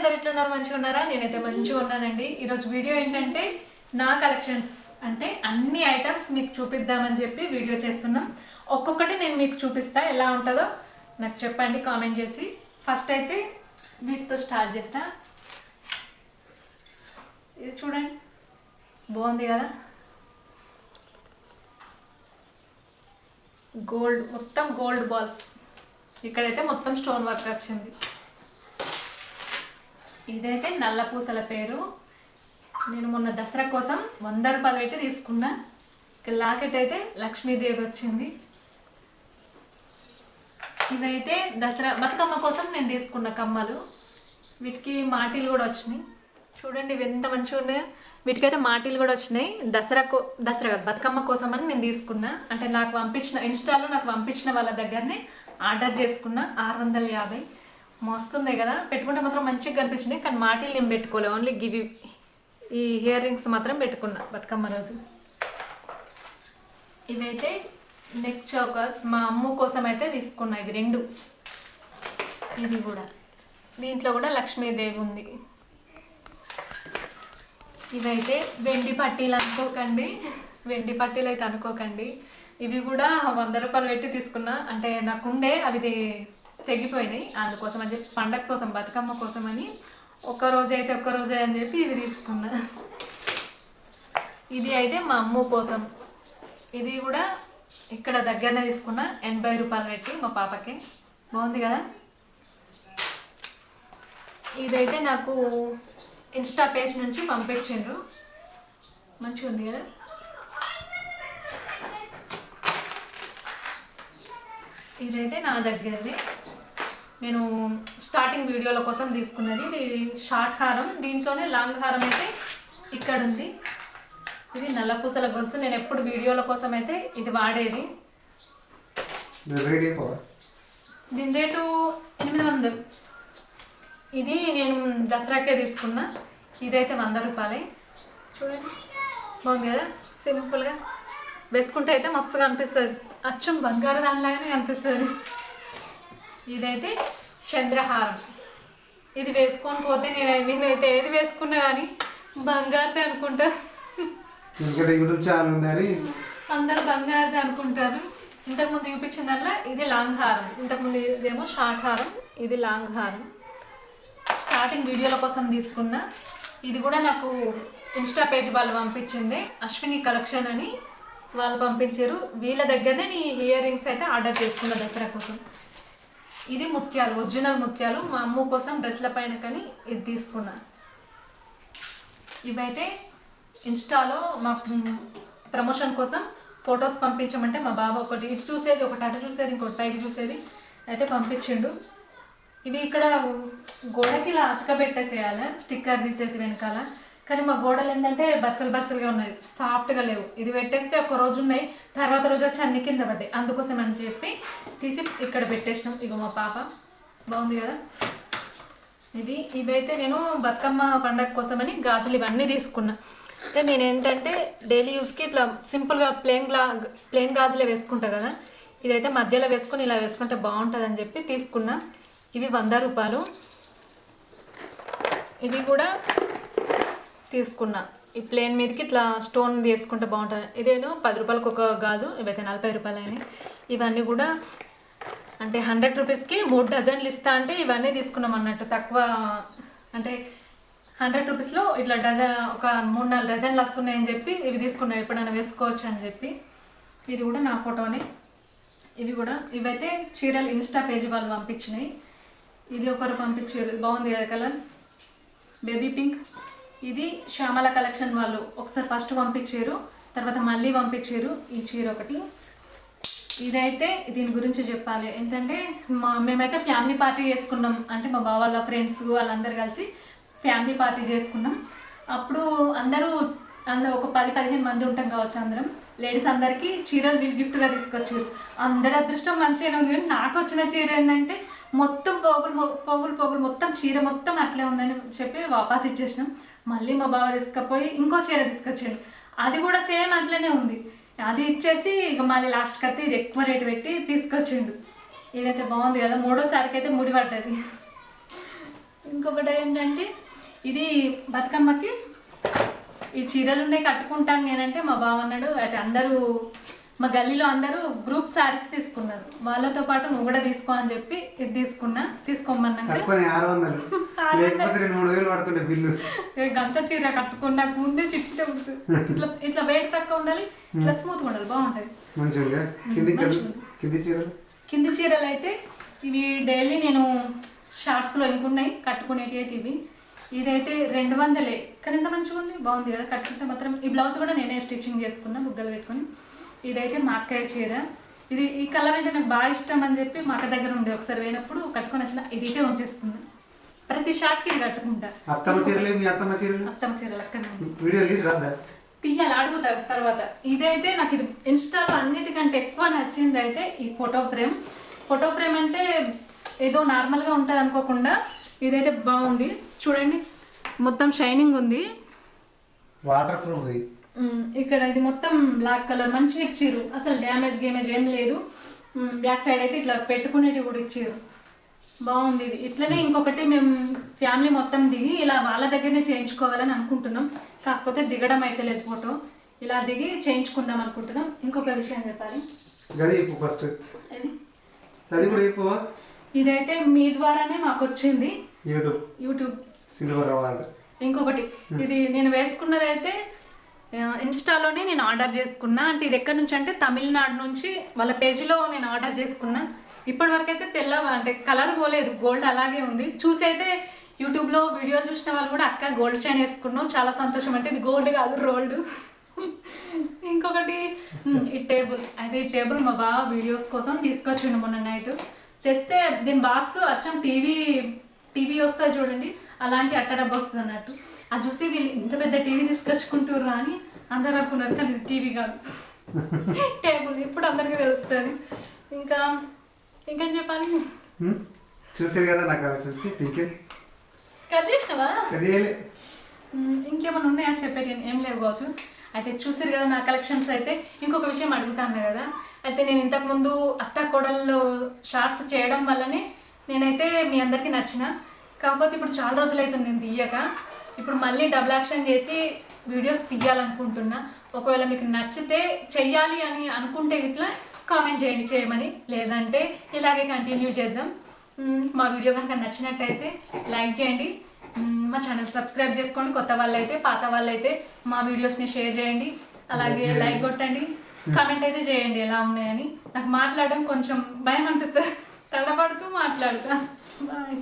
అందరు ఎట్లున్నారు మంచిగా ఉన్నారా? నేనైతే మంచిగా ఉన్నానండి. ఈరోజు వీడియో ఏంటంటే నా కలెక్షన్స్ అంటే అన్ని ఐటమ్స్ మీకు చూపిద్దామని చెప్పి వీడియో చేస్తున్నాం. ఒక్కొక్కటి నేను మీకు చూపిస్తా ఎలా ఉంటుందో నాకు చెప్పండి కామెంట్ చేసి. ఫస్ట్ అయితే వీటితో స్టార్ట్ చేస్తా. ఇది చూడండి. బాగుంది కదా? గోల్డ్ మొత్తం గోల్డ్ బాల్స్. ఇక్కడైతే మొత్తం స్టోన్ వర్క్ వచ్చింది. ఇదైతే నల్ల పూసల పేరు. నేను మొన్న దసరా కోసం వంద రూపాయలు పెట్టి తీసుకున్నా. ఇక్కడ లాకెట్ అయితే లక్ష్మీదేవి వచ్చింది. ఇదైతే దసరా బతుకమ్మ కోసం నేను తీసుకున్న కమ్మలు. వీటికి మాటీలు కూడా వచ్చినాయి. చూడండి ఇవి ఎంత మంచిగా ఉన్నాయో. వీటికైతే మాటీలు కూడా వచ్చినాయి. దసరా కో దసరా కాదు బతుకమ్మ కోసం అని నేను తీసుకున్నా. అంటే నాకు పంపించిన ఇన్స్టాలో నాకు పంపించిన వాళ్ళ దగ్గరనే ఆర్డర్ చేసుకున్నా. ఆరు వందల యాభై. మస్తున్నాయి కదా? పెట్టుకుంటే మాత్రం మంచిగా కనిపించినాయి కానీ మాటీలు నేను పెట్టుకోలే. ఓన్లీ గివి ఈ ఇయర్ రింగ్స్ మాత్రం పెట్టుకున్నా బతుకమ్మ రోజు. ఇదైతే నెక్ చౌకర్స్ మా అమ్ము కోసం అయితే తీసుకున్నా. ఇవి రెండు. ఇది కూడా. దీంట్లో కూడా లక్ష్మీదేవి ఉంది. ఇవైతే వెండి పట్టీలు అనుకోకండి. వెండి పట్టీలు అయితే అనుకోకండి. ఇవి కూడా వంద రూపాయలు పెట్టి తీసుకున్నా. అంటే నాకుండే అవి తెగిపోయినాయి. అందుకోసం అని చెప్పి పండగ కోసం బతుకమ్మ కోసం అని ఒక్క రోజు అయితే ఒక్క రోజే అని చెప్పి ఇవి తీసుకున్నా. ఇది అయితే మా అమ్మ కోసం. ఇది కూడా ఇక్కడ దగ్గరనే తీసుకున్నా. ఎనభై రూపాయలు పెట్టి మా పాపకి. బాగుంది కదా? ఇదైతే నాకు ఇన్స్టా పేజ్ నుంచి పంపించిండ్రు. మంచిగా ఉంది కదా? ఇదైతే నా దగ్గరది. నేను స్టార్టింగ్ వీడియోల కోసం తీసుకున్నది. ఇది షార్ట్ హారం. దీంట్లోనే లాంగ్ హారం అయితే ఇక్కడ ఉంది ఇది నల్లపూసల గొలుసు. నేను ఎప్పుడు వీడియోల కోసం అయితే ఇది వాడేది. దీని రేటు ఎనిమిది వందలు. ఇది నేను దసరాకే తీసుకున్నా. ఇదైతే వంద రూపాయలే. చూడండి. బాగుంది కదా? సింపుల్గా. వేసుకుంటే అయితే మస్తుగా అనిపిస్తుంది. అచ్చం బంగారు దానిలాగానే కనిపిస్తుంది ఇదైతే చంద్రహారం. ఇది వేసుకొని పోతే నేను నేనైతే ఏది వేసుకున్నా కానీ బంగారుదే అనుకుంటా. యూట్యూబ్ ఛానల్ ఉందని. అందరు బంగారుది అనుకుంటారు. ఇంతకుముందు చూపించిందల్లా ఇది లాంగ్ హారం ఇంతకుముందు ఇదేమో షార్ట్ హారం ఇది లాంగ్ హారం స్టార్టింగ్ వీడియోల కోసం తీసుకున్న. ఇది కూడా నాకు ఇన్స్టా పేజ్ వాళ్ళు పంపించింది అశ్విని కలెక్షన్ అని. వాళ్ళు పంపించారు. వీళ్ళ దగ్గరనే నీ ఇయర్ రింగ్స్ అయితే ఆర్డర్ చేసుకున్న దసరా కోసం. ఇది ముత్యాలు ఒరిజినల్ ముత్యాలు. మా అమ్మ కోసం డ్రెస్ల పైన కానీ ఇది తీసుకున్నా. ఇవైతే ఇన్స్టాలో మా ప్రమోషన్ కోసం ఫొటోస్ పంపించమంటే మా బాబా ఒకటి ఇటు చూసేది ఒకటి అటు చూసేది ఇంకోటి పైకి చూసేది. అయితే పంపించిండు. ఇవి ఇక్కడ గోడకి ఇలా అతకబెట్టేసేయాలి స్టిక్కర్ తీసేసి వెనకాల. కానీ మా గోడలు ఏంటంటే బర్సలు బర్సలుగా ఉన్నాయి. సాఫ్ట్గా లేవు. ఇది పెట్టేస్తే ఒక రోజు ఉన్నాయి. తర్వాత రోజు వచ్చి అన్ని కింద పడ్డాయి. అందుకోసం అని చెప్పి తీసి ఇక్కడ పెట్టేసినాం. ఇగో మా పాప. బాగుంది కదా? ఇవి ఇవైతే నేను బతుకమ్మ పండగ కోసమని గాజులు ఇవన్నీ తీసుకున్నా. అంటే నేను ఏంటంటే డైలీ యూస్కి ఇట్లా సింపుల్గా ప్లేన్ గ్లా ప్లేన్ గాజులే వేసుకుంటా కదా? ఇదైతే మధ్యలో వేసుకొని ఇలా వేసుకుంటే బాగుంటుంది అని చెప్పి తీసుకున్నా. ఇవి వంద రూపాయలు. ఇవి కూడా తీసుకున్నా. ఈ ప్లేన్ మీదకి ఇట్లా స్టోన్ తీసుకుంటే బాగుంటుంది. ఇదేను పది రూపాయలకు ఒక గాజు ఇవైతే నలభై రూపాయలు ఇవన్నీ కూడా అంటే హండ్రెడ్ రూపీస్కి మూడు డజన్లు ఇస్తా అంటే ఇవన్నీ తీసుకున్నాం అన్నట్టు. తక్కువ అంటే హండ్రెడ్ రూపీస్లో ఇట్లా డజన్ ఒక మూడు నాలుగు డజన్లు వస్తున్నాయని చెప్పి ఇవి తీసుకున్నాం. ఎప్పుడైనా వేసుకోవచ్చు అని చెప్పి. ఇది కూడా నా ఫోటోనే. ఇవి కూడా. ఇవైతే చీరలు ఇన్స్టా పేజీ వాళ్ళు పంపించినాయి. ఇది ఒకరు పంపించారు. బాగుంది కదా కలర్? Baby pink? ఇది శ్యామల కలెక్షన్ వాళ్ళు ఒకసారి ఫస్ట్ పంపించారు తర్వాత మళ్ళీ పంపించారు. ఈ చీర ఒకటి. ఇదైతే దీని గురించి చెప్పాలి. ఏంటంటే మా మేమైతే ఫ్యామిలీ పార్టీ చేసుకున్నాం. అంటే మా బావ వాళ్ళ ఫ్రెండ్స్ వాళ్ళందరూ కలిసి ఫ్యామిలీ పార్టీ చేసుకున్నాం. అప్పుడు అందరూ అందరూ ఒక పది పదిహేను మంది ఉంటాం కావచ్చు అందరం. లేడీస్ అందరికీ చీరలు వీళ్ళు గిఫ్ట్గా తీసుకొచ్చారు. అందరి అదృష్టం మంచిగానే ఉంది. కానీ నాకు వచ్చిన చీర ఏంటంటే మొత్తం పోగులు పోగులు పోగులు మొత్తం చీర మొత్తం అట్లే ఉందని చెప్పి వాపస్ ఇచ్చేసినాం. మళ్ళీ మా బావ తీసుకుపోయి ఇంకో చీర తీసుకొచ్చాడు. అది కూడా సేమ్ అట్లనే ఉంది. అది ఇచ్చేసి ఇక మళ్ళీ లాస్ట్కి అయితే ఇది ఎక్కువ రేటు పెట్టి తీసుకొచ్చిండు. ఇదైతే బాగుంది కదా మూడోసారికి అయితే ముడి పడ్డది. ఇంకొకటి ఏంటంటే ఇది బతుకమ్మకి ఈ చీరలు ఉన్నాయి కట్టుకుంటాను నేనంటే మా బావ అన్నాడు. అయితే అందరూ మా గల్లీలో అందరూ గ్రూప్ శారీస్ తీసుకున్నారు. వాళ్ళతో పాటు నువ్వు కూడా తీసుకో అని చెప్పి ఇది తీసుకున్నా. ఏ గంత చీర కట్టుకున్నాక ముందే ఉంటుంది ఇట్లా ఇట్లా వెయిట్ తక్కువ ఉండాలి ఇట్లా స్మూత్గా ఉండాలి బాగుంటుంది. చీరలు కింది? చీరలు అయితే ఇవి డైలీ నేను షార్ట్స్లో ఇంకున్నాయి కట్టుకునేటి అయితే ఇవి. ఇదైతే రెండు వందలే. కానీ ఎంత మంచిగా ఉంది బాగుంది కదా కట్టుకుంటే మాత్రం. ఈ బ్లౌజ్ కూడా నేనే స్టిచ్చింగ్ చేసుకున్నా బుగ్గలు పెట్టుకొని. ఇదైతే మా అక్కయ్య చీర. ఇది ఈ కలర్ అంటే నాకు బాగా ఇష్టం అని చెప్పి మా అక్క దగ్గర ఉండే ఒకసారి పోయినప్పుడు కట్టుకొని వచ్చిన ఇది ఇటే ఉంచేసుకున్నా. ప్రతి షార్ట్కి ఇది కట్టుకుంటా. అత్తమ్మ చీరలు మీ అత్తమ్మ చీరలు? అత్తమ్మ చీరలు అక్కనే ఉంది. వీడియో తీసి రాదా తీయాలి అడుగుతా తర్వాత. ఇదైతే నాకు ఇది ఇన్స్టాలో అన్నిటికంటే ఎక్కువ నచ్చింది అయితే ఈ ఫోటో ఫ్రేమ్. ఫోటో ఫ్రేమ్ అంటే ఏదో నార్మల్గా ఉంటుంది అనుకోకుండా ఇదైతే బాగుంది. చూడండి మొత్తం షైనింగ్ ఉంది. వాటర్ ప్రూఫ్ ఇక్కడ ఇది మొత్తం బ్లాక్ కలర్ మంచిగా ఇచ్చిర్రు. అసలు డ్యామేజ్ గేమేజ్ ఏం లేదు. బ్యాక్ సైడ్ అయితే ఇట్లా పెట్టుకునేది కూడా ఇచ్చిర్రు. బాగుంది ఇది. ఇట్లనే ఇంకొకటి మేము ఫ్యామిలీ మొత్తం దిగి ఇలా వాళ్ళ దగ్గరనే చేయించుకోవాలని అనుకుంటున్నాం. కాకపోతే దిగడం అయితే లేదు ఫోటో ఇలా దిగి చేయించుకుందాం అనుకుంటున్నాం. ఇంకొక విషయం చెప్పాలి. ఫస్ట్ ఇదైతే మీ ద్వారానే మాకు వచ్చింది. యూట్యూబ్. యూట్యూబ్. ఇంకొకటి. ఇది నేను వేసుకున్నది అయితే ఆ, ఇన్స్టాలోనే నేను ఆర్డర్ చేసుకున్నా. అంటే ఇది ఎక్కడి నుంచి అంటే తమిళనాడు నుంచి వాళ్ళ పేజీలో నేను ఆర్డర్ చేసుకున్నా. ఇప్పటి వరకు అయితే తెల్ల అంటే కలర్ పోలేదు. గోల్డ్ అలాగే ఉంది. చూసి అయితే యూట్యూబ్లో వీడియోలు చూసిన వాళ్ళు కూడా అక్క గోల్డ్ చైన్ వేసుకున్నాం చాలా సంతోషం. అంటే ఇది గోల్డ్ కాదు రోల్డ్. ఇంకొకటి ఈ టేబుల్ అయితే ఈ టేబుల్ మా బావ వీడియోస్ కోసం తీసుకొచ్చిండు మొన్న నైట్. తెస్తే దీని బాక్స్ అచ్చం టీవీ టీవీ వస్తుంది చూడండి. అలాంటి అట్ట డబ్బా వస్తుంది అన్నట్టు. అది చూసి వీళ్ళు ఇంత పెద్ద టీవీ తీసుకొచ్చుకుంటారు అని అందరు అనుకున్నారు కానీ టీవీ కాదు. టేబుల్ ఇప్పుడు అందరికీ తెలుస్తుంది. ఇంకా ఇంకేం చెప్పాలి? చూసారు కదా నాకు ఇంకేమైనా ఉన్నాయా చెప్పేటి? ఏం లేవు కావచ్చు. అయితే చూసారు కదా నా కలెక్షన్స్ అయితే. ఇంకొక విషయం అడుగుతాను కదా. అయితే నేను ఇంతకుముందు అత్త కోడళ్ళు షార్ట్స్ చేయడం వల్లనే నేనైతే మీ అందరికీ నచ్చిన. కాకపోతే ఇప్పుడు చాలా రోజులు అవుతుంది నేను తీయక. ఇప్పుడు మళ్ళీ డబుల్ యాక్షన్ చేసి వీడియోస్ తీయాలనుకుంటున్నా. ఒకవేళ మీకు నచ్చితే చెయ్యాలి అని అనుకుంటే ఇట్లా కామెంట్ చేయండి చేయమని. లేదంటే ఇలాగే కంటిన్యూ చేద్దాం. మా వీడియో కనుక నచ్చినట్టయితే లైక్ చేయండి. మా ఛానల్ సబ్స్క్రైబ్ చేసుకోండి. కొత్త వాళ్ళైతే పాత వాళ్ళైతే మా వీడియోస్ని షేర్ చేయండి. అలాగే లైక్ కొట్టండి. కామెంట్ అయితే చేయండి ఎలా ఉన్నాయని. నాకు మాట్లాడడం కొంచెం భయం అనిపిస్తుంది. తడబడుతూ మాట్లాడతా. బాయ్.